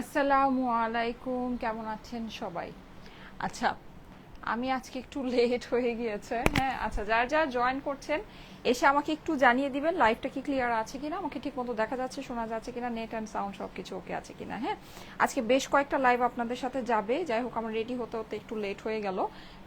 আসসালামু আলাইকুম, কেমন আছেন সবাই? আচ্ছা আমি আজকে একটু লেট হয়ে গিয়েছে। হ্যাঁ আচ্ছা যারা যারা জয়েন করছেন এসে আমাকে একটু জানিয়ে দিবেন লাইভটা কি ক্লিয়ার আছে কিনা, আমাকে ঠিক মতো দেখা যাচ্ছে, শোনা যাচ্ছে কিনা নেট অ্যান্ড সাউন্ড সব কিছু ওকে আছে কিনা হ্যাঁ? আজকে বেশ কয়েকটা লাইভ আপনাদের সাথে যাবে, যাই হোক আমার রেডি হতে হতে একটু লেট হয়ে গেল।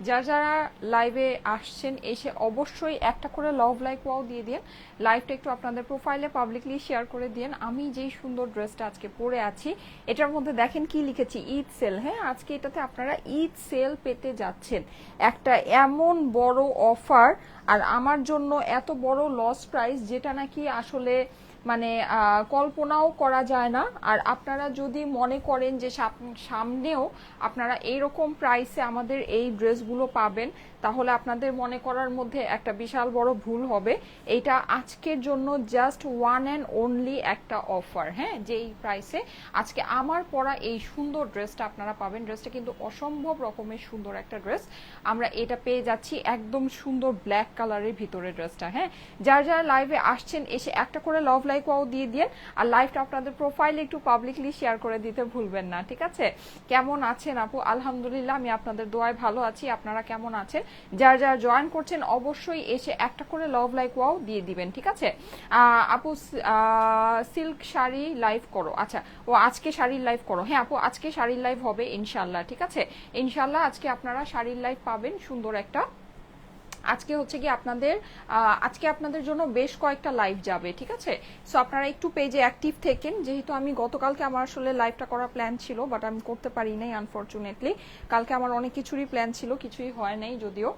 যারা যারা লাইভে আসছেন, এসে অবশ্যই একটা করে লভ লাইক ওয়াও দিয়ে দিন লাইভটা একটু আপনাদের প্রোফাইলে পাবলিকলি শেয়ার করে দিন। আমি যেই সুন্দর ড্রেসটা আজকে পরে আছি, এটার মধ্যে দেখেন কি লিখেছি ঈদ সেল হ্যাঁ? আজকে এটাতে আপনারা ঈদ সেল পেতে যাচ্ছেন। একটা এমন বড় অফার আর আমার জন্য এত বড় লস প্রাইস যেটা নাকি আসলে মানে কল্পনাও করা যায় না। আর আপনারা যদি মনে করেন যে সামনেও আপনারা এইরকম প্রাইসে আমাদের এই ড্রেসগুলো পাবেন তাহলে আপনাদের মনে করার মধ্যে একটা বিশাল বড় ভুল হবে। এইটা আজকের জন্য জাস্ট ওয়ান অ্যান্ড অনলি একটা অফার হ্যাঁ? যেই প্রাইসে আজকে আমার পরা এই সুন্দর ড্রেসটা আপনারা পাবেন। ড্রেসটা কিন্তু অসম্ভব রকমের সুন্দর একটা ড্রেস আমরা এটা পেয়ে যাচ্ছি একদম সুন্দর ব্ল্যাক কালারের ভিতরে ড্রেসটা হ্যাঁ? যার যারা লাইভে আসছেন, এসে একটা করে লাভ লাইক ওয়াও দিয়ে দিয়ে আর লাইভটা আপনাদের প্রোফাইলে একটু পাবলিকলি শেয়ার করে দিতে ভুলবেন না, ঠিক আছে? কেমন আছেন আপু? আলহামদুলিল্লাহ, আমি আপনাদের দোয়ায় ভালো আছি। আপনারা কেমন আছেন? যারা যারা জয়েন করছেন, অবশ্যই এসে একটা করে লভ লাইক ওয়াও দিয়ে দিবেন, ঠিক আছে? আপু সিল্ক শাড়ি লাইভ করো। আচ্ছা ও আজকে শাড়ির লাইভ করো। হ্যাঁ আপু, আজকে শাড়ির লাইভ হবে ইনশাল্লাহ ঠিক আছে? ইনশাল্লাহ আজকে আপনারা শাড়ির লাইভ পাবেন, সুন্দর একটা আজকে হচ্ছে কি আপনাদের আজকে আপনাদের জন্য বেশ কয়েকটা লাইভ যাবে, ঠিক আছে? সো আপনারা একটু পেজে অ্যাক্টিভ থেকেন, যেহেতু আমি গতকালকে আমার আসলে লাইভটা করার প্ল্যান ছিল বাট আমি করতে পারি নাই আনফরচুনেটলি কালকে আমার অনেক কিছুরই প্ল্যান ছিল, কিছুই হয় নাই যদিও।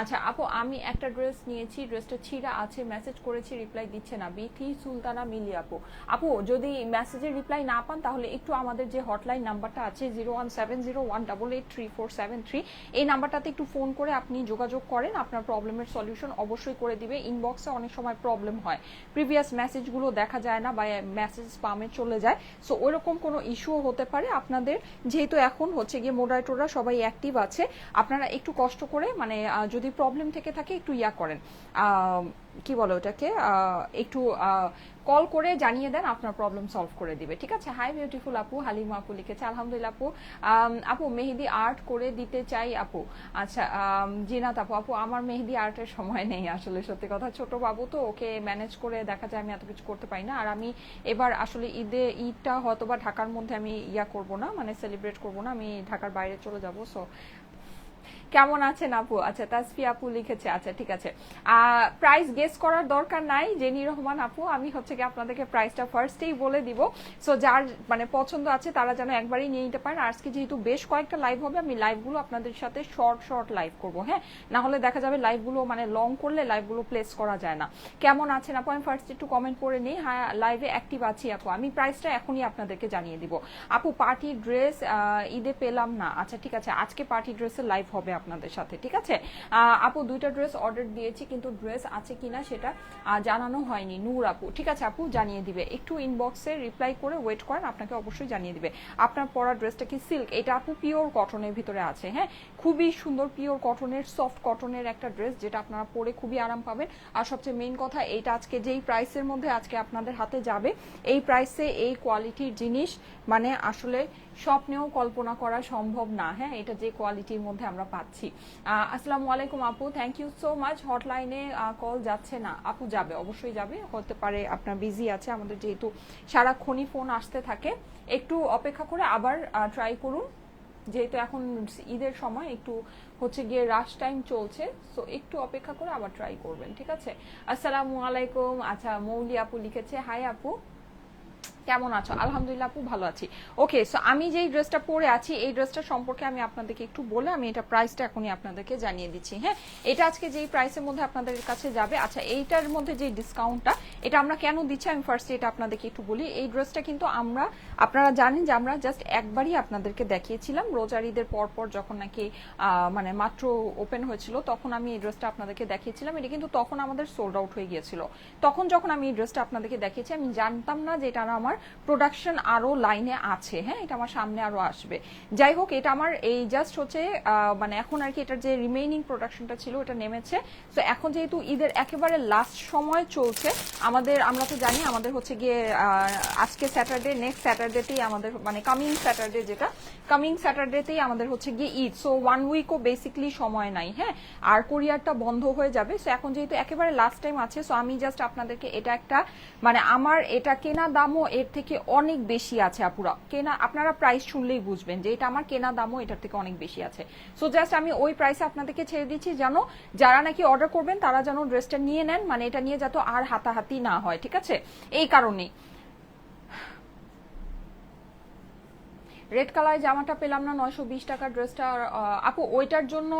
আচ্ছা আপু, আমি একটা ড্রেস নিয়েছি ড্রেসটা ছিঁড়া আছে মেসেজ করেছি রিপ্লাই দিচ্ছে না। বিথি সুলতানা মিলি আপু। আপু, যদি মেসেজের রিপ্লাই না পান, তাহলে একটু আমাদের যে হটলাইন নাম্বারটা আছে zero one seven zero one double eight three four seven three এই নাম্বারটাতে একটু ফোন করে আপনি যোগাযোগ করেন, আপনার প্রবলেমের সলিউশন অবশ্যই করে দিবে। ইনবক্সে অনেক সময় প্রবলেম হয়। প্রিভিয়াস মেসেজগুলো দেখা যায় না বা মেসেজ স্পামে চলে যায়। সো ওইরকম কোনো ইস্যুও হতে পারে আপনাদের। যেহেতু এখন হচ্ছে গিয়ে মোডারেটররা সবাই অ্যাক্টিভ আছে, আপনারা একটু কষ্ট করে মানে যদি প্রবলেম থেকে থাকে একটু ইয়া করেন। কি বলে ওটাকে একটু কল করে জানিয়ে দেন আপনার প্রবলেম সলভ করে দিবে, ঠিক আছে? হাই বিউটিফুল আপু, হালিমা আপু লিখেছে, আলহামদুলিল্লাহ আপু। আপু, মেহেদি আর্ট করে দিতে চাই আপু। আচ্ছা জিনাত আপু আপু, আমার মেহেদি আর্টের সময় নেই আসলে, সত্যি কথা, ছোট বাবু তো, ওকে ম্যানেজ করে দেখা যায় আমি এত কিছু করতে পারি না। আর আমি এবার আসলে ঈদে, ঈদটা হয়তো বা ঢাকার মধ্যে আমি ইয়া করব না মানে সেলিব্রেট করব না, আমি ঢাকার বাইরে চলে যাব সো কেমন আছেন আপু? আচ্ছা তাসফি আপু লিখেছে আচ্ছা ঠিক আছে। প্রাইস গেস করার দরকার নাই জেনি রহমান আপু, আমি হচ্ছে কি আপনাদেরকে প্রাইসটা ফার্স্টেই বলে দিব। সো যার মানে পছন্দ আছে, তারা যেন একবারই নিয়ে নিতে পারেন। আজকে যেহেতু বেশ কয়েকটা লাইভ হবে, আমি লাইভগুলো আপনাদের সাথে শর্ট শর্ট লাইভ করব হ্যাঁ? না হলে দেখা যাবে লাইভগুলো মানে লং করলে লাইভগুলো প্লেস করা যায় না। কেমন আছেন আপু? আমি ফার্স্ট একটু কমেন্ট করে নিই। হ্যাঁ লাইভে অ্যাক্টিভ আছি আপু। আমি প্রাইসটা এখনই আপনাদেরকে জানিয়ে দিব। আপু পার্টি ড্রেস ঈদে পেলাম না। আচ্ছা ঠিক আছে। আজকে পার্টি ড্রেসের লাইভ হবে আপনাদের সাথে, ঠিক আছে? আপু, দুইটা ড্রেস অর্ডার দিয়েছি, কিন্তু ড্রেস আছে কিনা সেটা জানানো হয়নি। নূর আপু, ঠিক আছে আপু? জানিয়ে দিবে। একটু ইনবক্সে রিপ্লাই করে ওয়েট করেন, আপনাকে অবশ্যই জানিয়ে দিবে। আপনার পরা ড্রেসটা কি সিল্ক এটা আপু পিওর কটনের ভিতরে আছে হ্যাঁ? খুবই সুন্দর পিওর কটনের সফট কটনের একটা ড্রেস যেটা আপনারা পরে খুবই আরাম পাবেন। আর সবচেয়ে মেইন কথা, এটা আজকে যেই প্রাইসের মধ্যে আজকে আপনাদের হাতে যাবে, এই প্রাইসে এই কোয়ালিটির জিনিস মানে আসলে স্বপ্নেও কল্পনা করা সম্ভব না হ্যাঁ? এটা যে কোয়ালিটির মধ্যে আমরা পাচ্ছি। আহ, আসসালামু আলাইকুম আপু থ্যাংক ইউ সো মাচ হটলাইনে কল যাচ্ছে না। আপু যাবে অবশ্যই যাবে। হতে পারে আপনার বিজি আছে আমাদের যেহেতু সারাক্ষণই ফোন আসতে থাকে। একটু অপেক্ষা করে আবার ট্রাই করুন। যেহেতু এখন ঈদের সময় একটু হচ্ছে গিয়ে রাশ টাইম চলছে। সো একটু অপেক্ষা করে আবার ট্রাই করবেন ঠিক আছে? আসসালামু আলাইকুম আচ্ছা মৌলি আপু লিখেছে হাই আপু। কেমন আছো? আলহামদুলিল্লাহ আপু ভালো আছি। ওকে সো আমি যেই ড্রেসটা পরে আছি, এই ড্রেসটা সম্পর্কে আমি আপনাদেরকে একটু বলে আমি এটা প্রাইসটা এখনই আপনাদেরকে জানিয়ে দিচ্ছি হ্যাঁ? এটা আজকে যেই প্রাইসের মধ্যে আপনাদের কাছে যাবে আচ্ছা এইটার মধ্যে যে ডিসকাউন্টটা এটা আমরা কেন দিচ্ছি, আমি ফার্স্টে এটা আপনাদেরকে একটু বলি। এই ড্রেসটা কিন্তু আমরা, আপনারা জানেন যে আমরা জাস্ট একবারই আপনাদেরকে দেখিয়েছিলাম, রোজার ঈদের পর পর যখন নাকি মানে মাত্র ওপেন হয়েছিল, তখন আমি এই ড্রেসটা আপনাদেরকে দেখিয়েছিলাম। এটা কিন্তু তখন আমাদের সোল্ড আউট হয়ে গিয়েছিল। তখন যখন আমি এই ড্রেসটা আপনাদেরকে দেখিয়েছি, আমি জানতাম না যে এটা আমার প্রোডাকশন আরও লাইনে আছে। হ্যাঁ এটা আমার সামনে আরও আসবে। যাই হোক, এটা আমার এই জাস্ট হচ্ছে মানে এখন আর কি এটার যে রিমেইনিং প্রোডাকশনটা ছিল, ওটা নেমেছে। তো এখন যেহেতু ঈদের একেবারে লাস্ট সময় চলছে, আমাদের, আমরা তো জানি আমাদের হচ্ছে গিয়ে আজকে স্যাটারডে নেক্সট স্যাটারডেতেই আমাদের মানে কামিং স্যাটারডে যেটা কামিং স্যাটারডেতেই আমাদের হচ্ছে গিয়ে ঈদ। সো ওয়ান উইকও বেসিকলি সময় নাই। হ্যাঁ আর কোরিয়ারটা বন্ধ হয়ে যাবে। সো এখন যেহেতু একেবারে লাস্ট টাইম আছে সো আমি জাস্ট আপনাদেরকে এটা একটা মানে আমার এটা কেনা দামও এর থেকে অনেক বেশি আছে, আপুরা। কেনা, আপনারা প্রাইস শুনলেই বুঝবেন যে এটা আমার কেনা দামও এটার থেকে অনেক বেশি আছে। সো জাস্ট আমি ওই প্রাইসে আপনাদেরকে ছেড়ে দিচ্ছি যেন যারা নাকি অর্ডার করবেন, তারা যেন ড্রেসটা নিয়ে নেন মানে এটা নিয়ে যাতে আর হাতাহাতি না হয়, ঠিক আছে? এই কারণেই। রেড কালার জামাটা পেলাম না, নয়শো বিশ টাকার ড্রেসটা আপু, ওইটার জন্য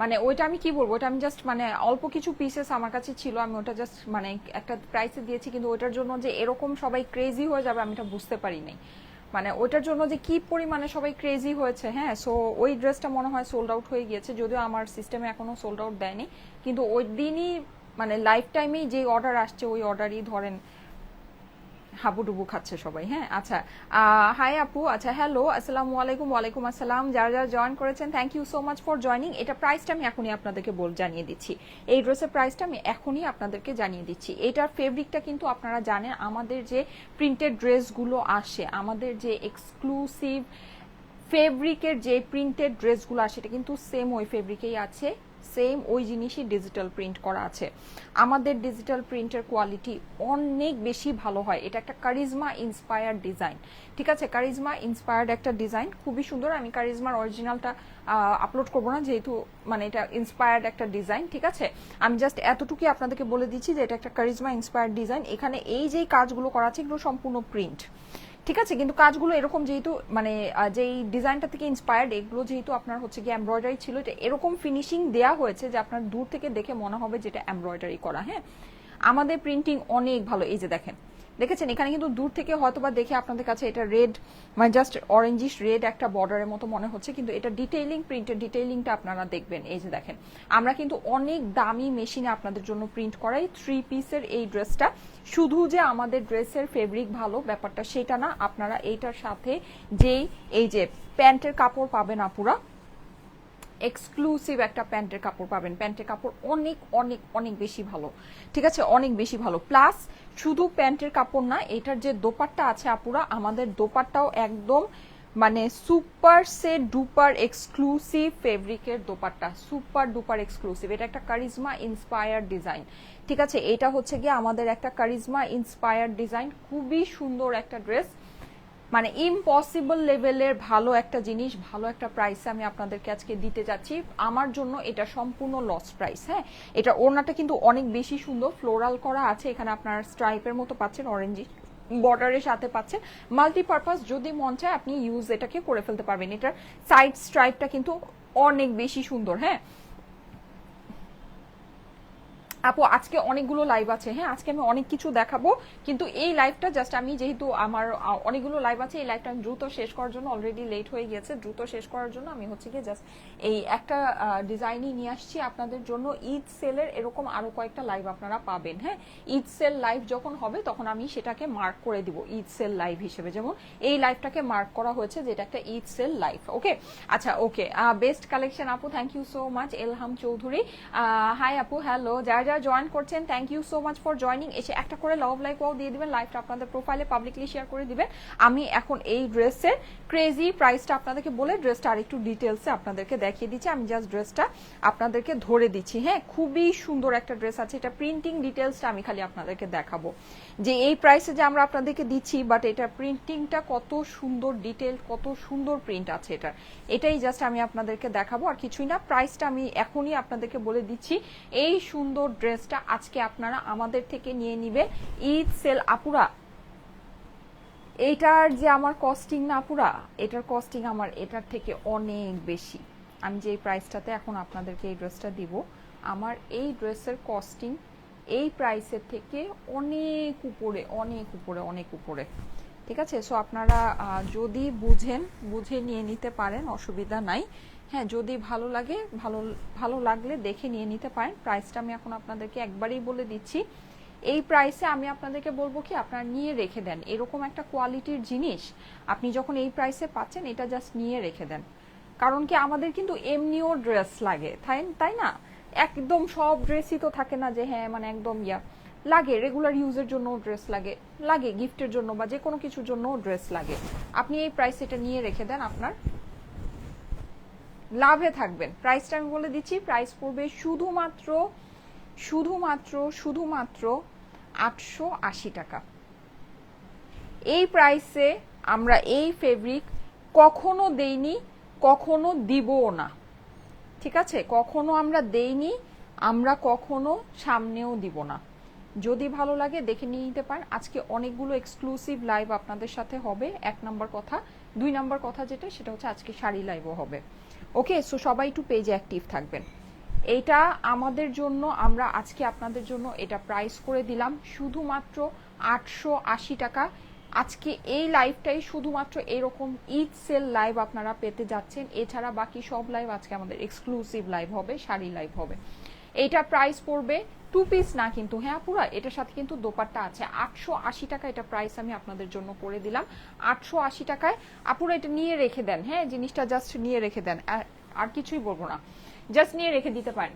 মানে ওইটা আমি কি বলব? ওটা আমি জাস্ট মানে অল্প কিছু পিসেস আমার কাছে ছিল, আমি ওটা জাস্ট মানে একটা প্রাইসে দিয়েছি, কিন্তু ওইটার জন্য যে এরকম সবাই ক্রেজি হয়ে যাবে আমি এটা বুঝতে পারি নাই মানে ওইটার জন্য যে কি পরিমাণে সবাই ক্রেজি হয়েছে হ্যাঁ? সো ওই ড্রেসটা মনে হয় সোল্ড আউট হয়ে গিয়েছে, যদিও আমার সিস্টেমে এখনও সোল্ড আউট দেয়নি। কিন্তু ওই দিনই মানে লাইফ টাইমেই যে অর্ডার আসছে, ওই অর্ডারই ধরেন হাবুডুবু খাচ্ছে সবাই হ্যাঁ? আচ্ছা হাই আপু আচ্ছা হ্যালো আসসালামু আলাইকুম, ওয়ালাইকুম আসসালাম। যারা যারা জয়েন করেছেন thank you so much for joining এটা প্রাইসটা আমি এখনই আপনাদেরকে বল, জানিয়ে দিচ্ছি। এই ড্রেসের প্রাইসটা আমি এখনই আপনাদেরকে জানিয়ে দিচ্ছি। এটার ফেব্রিকটা কিন্তু আপনারা জানেন, আমাদের যে প্রিন্টেড ড্রেসগুলো আসে, আমাদের যে এক্সক্লুসিভ ফেব্রিকের যে প্রিন্টেড ড্রেসগুলো আসে, এটা কিন্তু সেম ওই ফেব্রিকেই আছে। সেম ওই জিনিসই ডিজিটাল প্রিন্ট করা আছে। আমাদের ডিজিটাল প্রিন্টের কোয়ালিটি অনেক বেশি ভালো হয়। এটা একটা কারিজমা ইন্সপায়ার্ড ডিজাইন ঠিক আছে? কারিজমা ইন্সপায়ার্ড একটা ডিজাইন খুবই সুন্দর। আমি কারিজমার অরিজিনালটা আপলোড করব না, যেহেতু মানে এটা ইন্সপায়ার্ড একটা ডিজাইন ঠিক আছে? আমি জাস্ট এতটুকুই আপনাদেরকে বলে দিচ্ছি যে এটা একটা কারিজমা ইন্সপায়ার্ড ডিজাইন এখানে এই যেই কাজগুলো করা আছে, এগুলো সম্পূর্ণ প্রিন্ট ঠিক আছে, কিন্তু কাজগুলো এরকম যেহেতু মানে যেই ডিজাইনটা থেকে ইন্সপায়ার্ড এগুলো যেহেতু আপনার হচ্ছে গিয়ে এমব্রয়ডারি ছিল, এটা এরকম ফিনিশিং দেয়া হয়েছে যে আপনার দূর থেকে দেখে মনে হবে যেটা এমব্রয়ডারি করা হ্যাঁ? আমাদের প্রিন্টিং অনেক ভালো, এই যে দেখেন দেখেছেন? এখানে কিন্তু দূর থেকে হয়তোবা দেখে আপনাদের কাছে এটা রেড মানে জাস্ট অরেঞ্জিশ রেড একটা বর্ডারের মতো মনে হচ্ছে, কিন্তু এটা ডিটেইলিং প্রিন্টের ডিটেইলিংটা আপনারা দেখবেন। এই যে দেখেন, আমরা কিন্তু অনেক দামি মেশিনে আপনাদের জন্য প্রিন্ট করাই থ্রি পিসের এই ড্রেসটা শুধু যে আমাদের ড্রেসের ফেব্রিক ভালো, ব্যাপারটা সেটা না, আপনারা এইটার সাথে যেই, এই যে প্যান্টের কাপড় পাবেন আপুরা এক্সক্লুসিভ একটা প্যান্টের কাপড় পাবেন। প্যান্টের কাপড় অনেক অনেক অনেক বেশি ভালো। ঠিক আছে? অনেক বেশি ভালো। প্লাস শুধু প্যান্টের কাপড় না, এটার যে দোপাট্টা আছে আপুরা, আমাদের দোপাট্টাও একদম মানে সুপার সে ডুপার এক্সক্লুসিভ ফেব্রিকের দোপাট্টা। সুপার ডুপার এক্সক্লুসিভ এটা একটা কারিজমা ইন্সপায়ার্ড ডিজাইন ঠিক আছে? এটা হচ্ছে গিয়ে আমাদের একটা কারিজমা ইন্সপায়ার্ড ডিজাইন খুবই সুন্দর একটা ড্রেস মানে ইম্পসিবল লেভেলের ভালো একটা জিনিস, ভালো একটা প্রাইসে আমি আপনাদেরকে আজকে দিতে যাচ্ছি। আমার জন্য এটা সম্পূর্ণ লস প্রাইস হ্যাঁ? এটা ওড়নাটা কিন্তু অনেক বেশি সুন্দর ফ্লোরাল করা আছে। এখানে আপনার স্ট্রাইপের মতো পাচ্ছেন অরেঞ্জি বর্ডারের সাথে পাচ্ছেন। মাল্টিপারপাস যদি মন চায়, আপনি ইউজ এটাকে করে ফেলতে পারবেন। এটার সাইড স্ট্রাইপটা কিন্তু অনেক বেশি সুন্দর হ্যাঁ? আপু, আজকে অনেকগুলো লাইভ আছে। হ্যাঁ আজকে আমি অনেক কিছু দেখাবো, কিন্তু এই লাইভটা জাস্ট আমি যেহেতু আমার অনেকগুলো লাইভ আছে, এই লাইভটা আমি দ্রুত শেষ করার জন্য অলরেডি লেট হয়ে গিয়েছে। দ্রুত শেষ করার জন্য আমি হচ্ছে গিয়ে জাস্ট এই একটা ডিজাইনই নিয়ে আসছি আপনাদের জন্য। ঈদ সেলের এরকম আরও কয়েকটা লাইভ আপনারা পাবেন। হ্যাঁ ঈদ সেল লাইভ যখন হবে, তখন আমি সেটাকে মার্ক করে দিব, ঈদ সেল লাইভ হিসেবে। যেমন এই লাইভটাকে মার্ক করা হয়েছে যেটা একটা ঈদ সেল লাইভ ওকে আচ্ছা ওকে বেস্ট কালেকশন আপু thank you so much Elham Chowdhury. Hi আপু হ্যালো যারা যারা জয়েন করছেন thank you so much for joining এসে একটা করে লাভ লাইক ওয়াও দিয়ে দিবেন লাইভটা আপনাদের প্রোফাইলে পাবলিকলি শেয়ার করে দিবেন। আমি এখন এই ড্রেসের ক্রেজি প্রাইসটা আপনাদেরকে বলে ড্রেসটা আরেকটু ডিটেলসে আপনাদেরকে দেখিয়ে দিচ্ছি। আমি জাস্ট ড্রেসটা আপনাদেরকে ধরে দিচ্ছি। হ্যাঁ খুবই সুন্দর একটা ড্রেস আছে। এটা প্রিন্টিং ডিটেলসটা আমি খালি আপনাদেরকে দেখাবো। যে এই প্রাইসে যে আমরা আপনাদেরকে দিচ্ছি বাট এটা প্রিন্টিংটা কত সুন্দর ডিটেল কত সুন্দর প্রিন্ট আছে এটা। এটাই জাস্ট আমি আপনাদেরকে দেখাবো। আর কিছুই না প্রাইসটা আমি এখনই আপনাদেরকে বলে দিচ্ছি। এই সুন্দর ড্রেসটা আজকে আপনারা আমাদের থেকে নিয়ে নিবে। ঈদ সেল আপুরা, এইটার যে আমার কস্টিং না পুরা এটার কস্টিং আমার এটার থেকে অনেক বেশি। আমি যে প্রাইসটাতে এখন আপনাদেরকে এই ড্রেসটা দিব, আমার এই ড্রেসের কস্টিং এই প্রাইসের থেকে অনেক উপরে অনেক উপরে অনেক উপরে। ঠিক আছে? সো আপনারা যদি বুঝেন, বুঝে নিয়ে নিতে পারেন, অসুবিধা নাই। হ্যাঁ যদি ভালো লাগে, ভালো ভালো লাগলে দেখে নিয়ে নিতে পারেন। প্রাইসটা আমি এখন আপনাদেরকে একবারেই বলে দিচ্ছি। এই প্রাইসে আমি আপনাদেরকে বলব কি, আপনারা নিয়ে রেখে দেন। এরকম একটা কোয়ালিটির জিনিস আপনি যখন এই প্রাইসে পাচ্ছেন, এটা জাস্ট নিয়ে রেখে দেন। কারণ কি, আমাদের কিন্তু এমনিও ড্রেস লাগে। তাই তাই না? একদম সব ড্রেসই তো থাকে না যে হ্যাঁ মানে একদম ইয়া। লাগে রেগুলার ইউজের জন্য ড্রেস লাগে। লাগে গিফটের জন্য বা যে কোনো কিছুর জন্য ড্রেস লাগে। আপনি এই প্রাইস এটা নিয়ে রেখে দেন আপনার লাভে থাকবেন। প্রাইসটা আমি বলে দিচ্ছি প্রাইস পড়বে শুধুমাত্র শুধুমাত্র শুধুমাত্র আটশো আশি টাকা। এই প্রাইসে আমরা এই ফেব্রিক কখনো দেইনি, কখনো দিবও না। ঠিক আছে? কখনো আমরা দেইনি, আমরা কখনো সামনেও দিব না। যদি ভালো লাগে দেখে নিয়ে নিতে পারেন। আজকে অনেকগুলো এক্সক্লুসিভ লাইভ আপনাদের সাথে হবে। এক নম্বর কথা। দুই নম্বর কথা যেটা, সেটা হচ্ছে আজকে শাড়ি লাইভও হবে। ওকে সো সবাই একটু পেজে অ্যাক্টিভ থাকবেন। এটা আমাদের জন্য, আমরা আজকে আপনাদের জন্য এটা প্রাইস করে দিলাম। শুধুমাত্র আটশো আশি টাকা। আজকে এই লাইভটাই শুধুমাত্র এরকম ঈদ সেল লাইভ আপনারা পেতে যাচ্ছেন। এছাড়া বাকি সব লাইভ আজকে আমাদের এক্সক্লুসিভ লাইভ হবে, শাড়ি লাইভ হবে। এইটা প্রাইস পড়বে টু পিস না কিন্তু হ্যাঁ পুরা, এটার সাথে কিন্তু দোপাট্টা আছে। আটশো আশি টাকা এটা প্রাইস আমি আপনাদের জন্য করে দিলাম। আটশো আশি টাকায় আপুরা এটা নিয়ে রেখে দেন হ্যাঁ জিনিসটা জাস্ট নিয়ে রেখে দেন। আর- আর কিছুই বলব না। জাস্ট নিয়ে রেখে দিতে পারেন।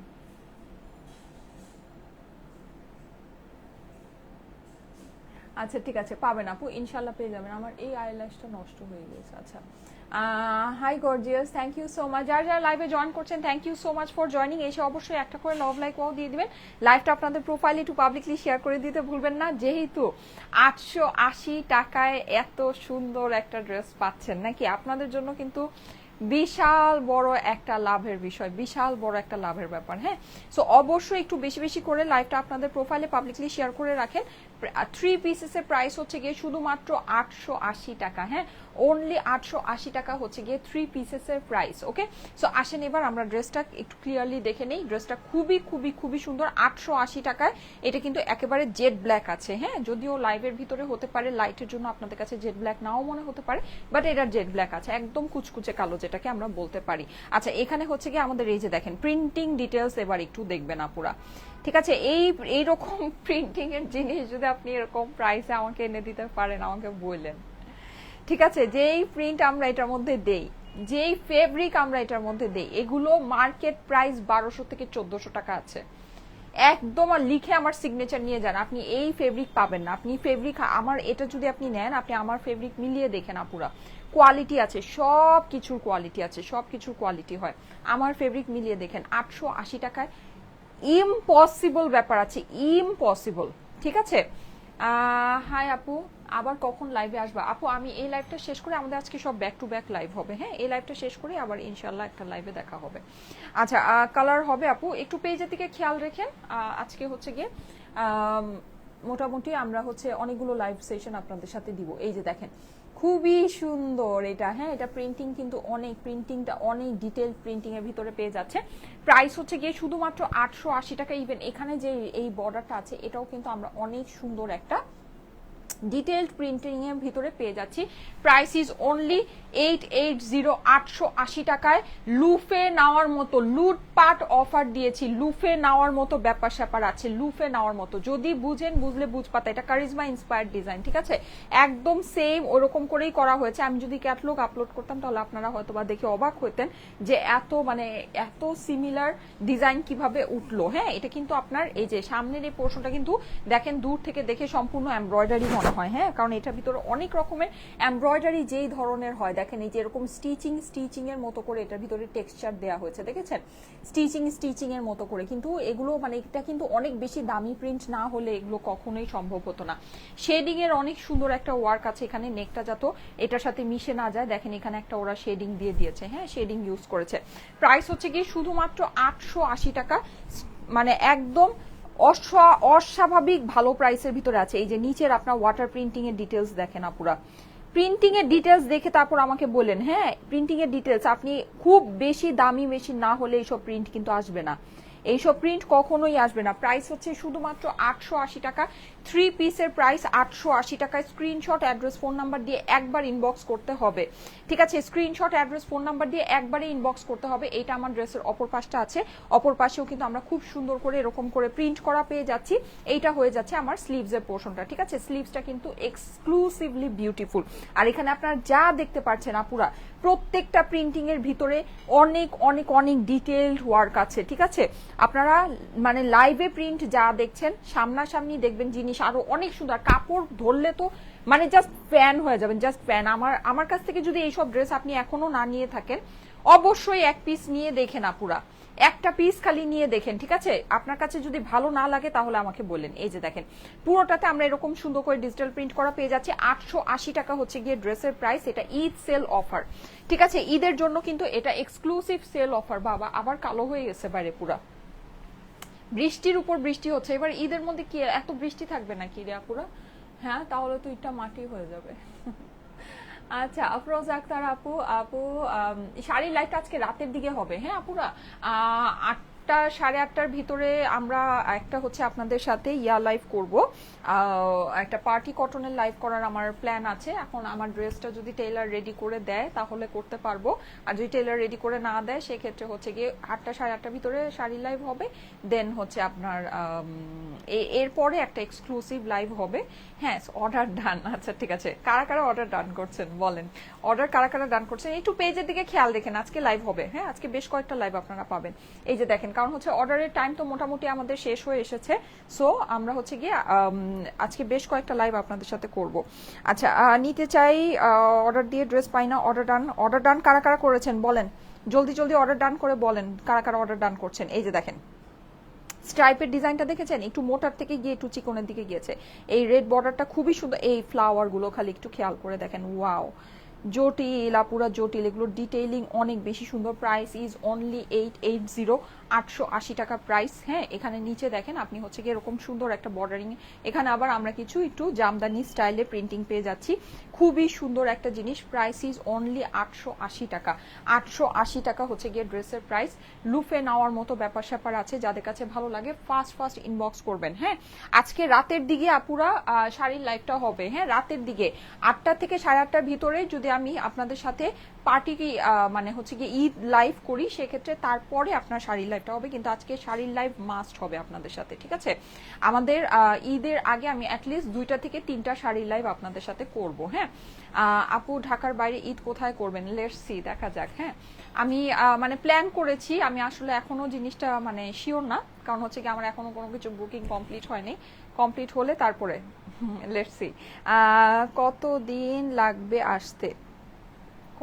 আচ্ছা ঠিক আছে, পাবেন আপু। ইনশাল্লাহ পেয়ে যাবেন। আমার এই আইল্যাশটা নষ্ট হয়ে গেছে। আচ্ছা। Hi gorgeous thank you so much যারা যারা লাইভে জয়েন করছেন thank you so much for joining এসে অবশ্যই একটা করে লভ লাইক ওয়াও দিয়ে দিবেন। লাইভটা আপনাদের প্রোফাইলে একটু পাবলিকলি শেয়ার করে দিতে ভুলবেন না। যেহেতু আটশো আশি টাকায় এত সুন্দর একটা ড্রেস পাচ্ছেন নাকি? আপনাদের জন্য কিন্তু বিশাল বড় একটা লাভের বিষয়, বিশাল বড় একটা লাভের ব্যাপার হ্যাঁ? সো অবশ্যই একটু বেশি বেশি করে লাইভটা আপনাদের প্রোফাইলে পাবলিকলি শেয়ার করে রাখেন। থ্রি পিসেসের প্রাইস হচ্ছে গিয়ে শুধুমাত্র আটশো আশি টাকা হ্যাঁ? অনলি আটশো আশি টাকা হচ্ছে গিয়ে থ্রি পিসেসের প্রাইস ওকে সো আসেন এবার আমরা ড্রেসটা একটু ক্লিয়ারলি দেখে নেই। ড্রেসটা খুবই খুবই খুবই সুন্দর, আটশো আশি টাকায়। এটা কিন্তু একেবারে জেড ব্ল্যাক আছে হ্যাঁ? যদিও লাইভের ভিতরে হতে পারে লাইটের জন্য আপনাদের কাছে জেড ব্ল্যাক নাও মনে হতে পারে বাট এটার জেড ব্ল্যাক আছে, একদম কুচকুচে কালো যেটাকে আমরা বলতে পারি। আচ্ছা এখানে হচ্ছে কি আমাদের এই যে দেখেন প্রিন্টিং ডিটেলস এবার একটু দেখবেন আপুরা। ঠিক আছে, এই, এইরকম প্রিন্টিং এর জিনিস যদি আপনি এরকম প্রাইসে আমাকে এনে দিতে পারেন, আমাকে বললেন। ঠিক আছে, যেই প্রিন্ট আমরা এটার মধ্যে দেই, যেই ফেব্রিক আমরা এটার মধ্যে দেই, এগুলো মার্কেট প্রাইস বারোশো থেকে চোদ্দশো টাকা আছে। একদম আর লিখে আমার সিগনেচার নিয়ে যান, আপনি এই ফেব্রিক পাবেন না। আপনি ফেব্রিক আমার, এটা যদি আপনি নেন, আপনি আমার ফেব্রিক মিলিয়ে দেখেন আপুরা কোয়ালিটি আছে সব কিছুর কোয়ালিটি আছে সব কিছুর কোয়ালিটি হয়। আমার ফেব্রিক মিলিয়ে দেখেন, আটশো আশি টাকায় ইম্পসিবল ব্যাপার আছে, ইম্পসিবল, ঠিক আছে? হাই আপু, আবার কখন লাইভে আসবা? আপু, আমি এই লাইভটা শেষ করে আমাদের আজকে সব ব্যাক টু ব্যাক লাইভ হবে হ্যাঁ? এই লাইভটা শেষ করে আবার ইনশাল্লাহ একটা লাইভে দেখা হবে। আচ্ছা কালার হবে আপু, একটু পেজের দিকে খেয়াল রেখেন। আজকে হচ্ছে গিয়ে মোটামুটি আমরা হচ্ছে অনেকগুলো লাইভ সেশন আপনাদের সাথে দিব। এই যে দেখেন খুবই সুন্দর এটা। হ্যাঁ এটা প্রিন্টিং কিন্তু অনেক প্রিন্টিংটা অনেক ডিটেল প্রিন্টিং এর ভিতরে পেয়ে যাচ্ছে। প্রাইস হচ্ছে গিয়ে শুধুমাত্র আটশো আশি টাকা। ইভেন এখানে যে এই বর্ডারটা আছে, এটাও কিন্তু আমরা অনেক সুন্দর একটা ডিটেলড প্রিন্টিং এর ভিতরে পেয়ে যাচ্ছি। Price is only eight eight zero আটশো আশি টাকায়। লুফে নেওয়ার মতো, লুটপাট অফার দিয়েছি। লুফে নেওয়ার মতো ব্যাপার স্যাপার আছে। লুফে নেওয়ার মতো। যদি বুঝেন, বুঝলে বুঝপাতা। এটা কারিজমা ইন্সপায়ার্ড ডিজাইন ঠিক আছে? একদম সেম ওরকম করেই করা হয়েছে। আমি যদি ক্যাটলগ আপলোড করতাম, তাহলে আপনারা হয়তো বা দেখে অবাক হতেন যে এত মানে এত সিমিলার ডিজাইন কীভাবে উঠল। হ্যাঁ এটা কিন্তু আপনার, এই যে সামনের এই পোর্শনটা কিন্তু দেখেন, দূর থেকে দেখে সম্পূর্ণ এমব্রয়ডারি মনে হয় হ্যাঁ? কারণ এটার ভিতরে অনেক রকমের এমব্রয়ডারি যেই ধরনের হয়। দেখেন এই যে এরকম স্টিচিং স্টিচিং এর মতো করে এটার ভিতরে টেক্সচার দেওয়া হয়েছে, দেখেছেন? স্টিচিং স্টিচিং এর মতো করে। কিন্তু এগুলো মানে এটা কিন্তু অনেক বেশি দামি প্রিন্ট না হলে এগুলো কখনোই সম্ভব হতো না। শেডিং এর অনেক সুন্দর একটা ওয়ার্ক আছে এখানে নেকটা যাতে এটার সাথে মিশে না যায়। দেখেন এখানে একটা ওরা শেডিং দিয়ে দিয়েছে হ্যাঁ? শেডিং ইউজ করেছে। প্রাইস হচ্ছে কি শুধুমাত্র আটশো আশি টাকা। মানে একদম অস্বাভাবিক ভালো প্রাইসের ভিতরে আছে। এই যে নিচের আপনার ওয়াটার প্রিন্টিং এর ডিটেলস দেখেন আপুরা। প্রিন্টিং এর ডিটেলস দেখে তারপর আমাকে বলেন হ্যাঁ প্রিন্টিং এর ডিটেলস আপনি খুব বেশি দামি বেশি না হলে এইসব প্রিন্ট কিন্তু আসবে না। এইসব প্রিন্ট কখনোই আসবে না। প্রাইস হচ্ছে শুধুমাত্র আটশো আশি টাকা। থ্রি পিসের প্রাইস আটশো আশি টাকায় স্ক্রিনশট, অ্যাড্রেস, ফোন নাম্বার দিয়ে একবার ইনবক্স করতে হবে। ঠিক আছে, স্ক্রিনশট, অ্যাড্রেস, ফোন নাম্বার দিয়ে একবারে ইনবক্স করতে হবে। এটা আমার ড্রেসের অপর পাশটা আছে। অপর পাশেও কিন্তু আমরা খুব সুন্দর করে এরকম করে প্রিন্ট করা পেয়ে যাচ্ছি। এইটা হয়ে যাচ্ছে আমার স্লিভসের পোর্শনটা ঠিক আছে স্লিভসটা কিন্তু এক্সক্লুসিভলি বিউটিফুল আর এখানে আপনারা যা দেখতে পাচ্ছেন আপুরা, প্রত্যেকটা প্রিন্টিং এর ভিতরে অনেক অনেক অনেক ডিটেলড ওয়ার্ক আছে। ঠিক আছে? আপনারা মানে লাইভে প্রিন্ট যা দেখছেন, সামনাসামনি দেখবেন জিনিস আরও অনেক সুন্দর। কাপড় ধরলে তো মানে জাস্ট ফ্যান হয়ে যাবেন জাস্ট ফ্যান আমার আমার কাছ থেকে যদি এইসব ড্রেস আপনি এখনও না নিয়ে থাকেন, অবশ্যই এক পিস নিয়ে দেখেন আপুরা। একটা পিস খালি নিয়ে দেখেন, ঠিক আছে? আপনার কাছে যদি ভালো না লাগে তাহলে আমাকে বললেন এই যে দেখেন, পুরোটাতে আমরা এরকম সুন্দর করে ডিজিটাল প্রিন্ট করা পেয়ে যাচ্ছি। আটশো আশি টাকা হচ্ছে গিয়ে ড্রেসের প্রাইস এটা ঈদ সেল অফার ঠিক আছে? ঈদের জন্য কিন্তু এটা এক্সক্লুসিভ সেল অফার বাবা, আবার কালো হয়ে গেছে বাইরে পুরা। বৃষ্টির উপর বৃষ্টি হচ্ছে। এবার ঈদের মধ্যে কি এত বৃষ্টি থাকবে নাকি রে আপুরা? হ্যাঁ তাহলে তো ইটা মাটি হয়ে যাবে। আচ্ছা আফরোজ আক্তার আপু আপু শাড়ির লাইট আজকে রাতের দিকে হবে হ্যাঁ আপুরা? আহ, আটটা, সাড়ে আটটার ভিতরে আমরা একটা হচ্ছে আপনাদের সাথে ইয়া লাইভ করব। একটা পার্টি কটনের লাইভ করার আমার প্ল্যান আছে। এখন আমার ড্রেসটা যদি টেইলার রেডি করে দেয়, তাহলে করতে পারব। আর যদি টেইলার রেডি করে না দেয়, সেক্ষেত্রে হচ্ছে গিয়ে আটটা, সাড়ে আটটার ভিতরে শাড়ি লাইভ হবে। দেন হচ্ছে আপনার এরপরে একটা এক্সক্লুসিভ লাইভ হবে। হ্যাঁ অর্ডার ডান আচ্ছা ঠিক আছে। কারা কারা অর্ডার ডান করছেন, বলেন। অর্ডার কারা কারা ডান করছেন? একটু পেজের দিকে খেয়াল দেখেন আজকে লাইভ হবে। হ্যাঁ আজকে বেশ কয়েকটা লাইভ আপনারা পাবেন। এই যে দেখেন কারণ হচ্ছে অর্ডারের টাইম তো মোটামুটি আমাদের শেষ হয়ে এসেছে। সো আমরা হচ্ছে গিয়ে আজকে বেশ কয়েকটা লাইভ আপনাদের সাথে করব। আচ্ছা নিতে চাই অর্ডার দিয়ে ড্রেস পাই না অর্ডার ডান অর্ডার ডান কারা কারা করেছেন বলেন? জলদি জলদি অর্ডার ডান করে বলেন, কারা কারা অর্ডার ডান করছেন। এই যে দেখেন স্ট্রাইপের ডিজাইনটা দেখেছেন? একটু মোটার থেকে গিয়ে একটু চিকনের দিকে গিয়েছে। এই রেড বর্ডারটা খুবই সুন্দর, এই ফ্লাওয়ারগুলো খালি একটু খেয়াল করে দেখেন ওয়াও জটিল, আপুরা জটিল, এগুলোর ডিটেইলিং অনেক বেশি সুন্দর। Price is only eight eight zero আটশো আশি টাকা প্রাইস হ্যাঁ এখানে নিচে দেখেন, আপনি হচ্ছে গিয়ে এরকম সুন্দর একটা বর্ডারিং এখানে আবার আমরা কিছু একটু জামদানি স্টাইলে প্রিন্টিং পেয়ে যাচ্ছি। খুবই সুন্দর একটা জিনিস প্রাইস ইজ অনলি আটশো আশি টাকা। আটশো আশি টাকা হচ্ছে গিয়ে ড্রেসের প্রাইস লুফে নেওয়ার মতো ব্যাপার স্যাপার আছে, যাদের কাছে ভালো লাগে ফার্স্ট ফার্স্ট ইনবক্স করবেন হ্যাঁ। আজকে রাতের দিকে আপুরা শাড়ির লাইভটা হবে হ্যাঁ রাতের দিকে। আটটা থেকে সাড়ে আটটার ভিতরে যদি আমি আপনাদের সাথে পার্টি মানে হচ্ছে গিয়ে ঈদ লাইভ করি, সেক্ষেত্রে তারপরে আপনার শাড়ি শাড়ির লাইভটা হবে, কিন্তু আজকে শাড়ির লাইভ মাস্ট হবে আপনাদের সাথে, ঠিক আছে? আমাদের ঈদের আগে আমি অ্যাটলিস্ট দুইটা থেকে তিনটা শাড়ির লাইভ আপনাদের সাথে করব হ্যাঁ? আপু ঢাকার বাইরে ঈদ কোথায় করবেন? লেটস সি দেখা যাক হ্যাঁ? আমি মানে প্ল্যান করেছি, আমি আসলে এখনও জিনিসটা মানে শিওর না, কারণ হচ্ছে কি আমার এখনও কোনো কিছু বুকিং কমপ্লিট হয়নি। কমপ্লিট হলে তারপরে লেটস সি কত দিন লাগবে আসতে?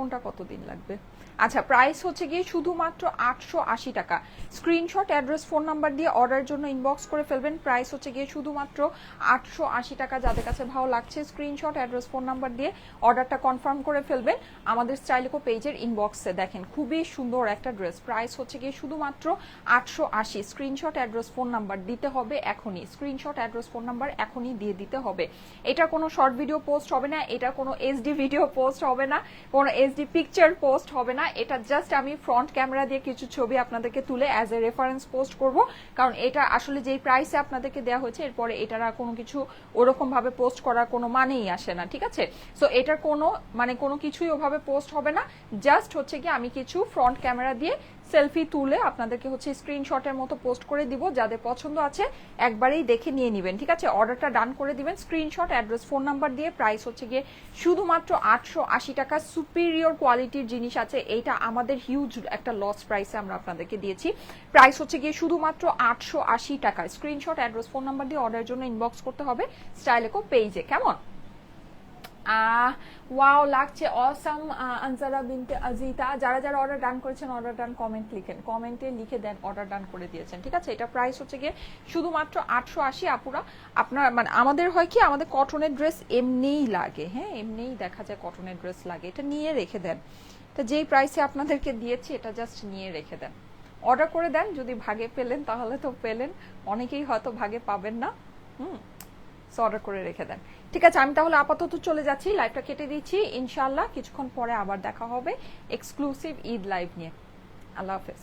কোনটা কতদিন লাগবে? আচ্ছা প্রাইস হচ্ছে গিয়ে শুধুমাত্র আটশো আশি টাকা। স্ক্রিনশট অ্যাড্রেস ফোন নাম্বার দিয়ে অর্ডার জন্য ইনবক্স করে ফেলবেন। প্রাইস হচ্ছে গিয়ে শুধুমাত্র আটশো আশি টাকা যাদের কাছে ভালো লাগছে স্ক্রিনশট অ্যাড্রেস ফোন নাম্বার দিয়ে অর্ডারটা কনফার্ম করে ফেলবেন। আমাদের স্টাইলিকো পেজের ইনবক্সে দেখেন, খুবই সুন্দর একটা ড্রেস প্রাইস হচ্ছে গিয়ে শুধুমাত্র আটশো আশি। স্ক্রিনশট অ্যাড্রেস ফোন নাম্বার দিতে হবে এখনই। স্ক্রিনশট অ্যাড্রেস ফোন নাম্বার এখনই দিয়ে দিতে হবে। এটা কোনো শর্ট ভিডিও পোস্ট হবে না, এটা কোনো এইচডি ভিডিও পোস্ট হবে না, কোনো এইচডি পিকচার পোস্ট হবে না। এটা জাস্ট আমি ফ্রন্ট ক্যামেরা দিয়ে কিছু ছবি আপনাদেরকে তুলে অ্যাজ এ রেফারেন্স পোস্ট করব। কারণ এটা আসলে যেই প্রাইসে আপনাদেরকে দেওয়া হয়েছে, এরপরে এটার আর কোনো কিছু ওরকম ভাবে পোস্ট করার কোনো মানেই আসে না, ঠিক আছে? সো এটার কোনো মানে কোনো কিছুই ওভাবে পোস্ট হবে না। জাস্ট হচ্ছে কি আমি কিছু ফ্রন্ট ক্যামেরা দিয়ে সেলফি তুলে আপনাদেরকে হচ্ছে স্ক্রিনশটের মতো পোস্ট করে দিব, যাদের পছন্দ আছে, একবারেই দেখে নিয়ে নেবেন, ঠিক আছে? অর্ডারটা ডান করে দিবেন স্ক্রিনশট অ্যাড্রেস ফোন নাম্বার দিয়ে প্রাইস হচ্ছে গিয়ে শুধুমাত্র আটশো আশি টাকা। সুপিরিয়র কোয়ালিটির জিনিস আছে, এইটা আমাদের হিউজ একটা লস প্রাইসে আমরা আপনাদেরকে দিয়েছি। প্রাইস হচ্ছে গিয়ে শুধুমাত্র আটশো আশি টাকা। স্ক্রিনশট অ্যাড্রেস ফোন নাম্বার দিয়ে অর্ডারের জন্য ইনবক্স করতে হবে স্টাইলেকো পেজে কেমন? আহ ওয়াও লাগছে অসাম আনসারা বিনতে আজিতা। যারা যারা অর্ডার ডান করেছেন অর্ডার ডান কমেন্ট লিখেন। কমেন্টে লিখে দেন অর্ডার ডান করে দিয়েছেন, ঠিক আছে? এটা প্রাইস হচ্ছে গিয়ে শুধুমাত্র আটশো আশি আপুরা। আপনার মানে আমাদের হয় কি, আমাদের কটনের ড্রেস এমনিই লাগে হ্যাঁ? এমনিই দেখা যায় কটনের ড্রেস লাগে। এটা নিয়ে রেখে দেন। তা যেই প্রাইসে আপনাদেরকে দিয়েছি, এটা জাস্ট নিয়ে রেখে দেন। অর্ডার করে দেন, যদি ভাগে পেলেন, তাহলে তো পেলেন। অনেকেই হয়তো ভাগে পাবেন না। হুম? অর্ডার করে রেখে দেন। ঠিক আছে, আমি তাহলে আপাতত চলে যাচ্ছি, লাইভটা কেটে দিচ্ছি ইনশাল্লাহ কিছুক্ষণ পরে আবার দেখা হবে এক্সক্লুসিভ ঈদ লাইভ নিয়ে। আল্লাহ হাফেজ।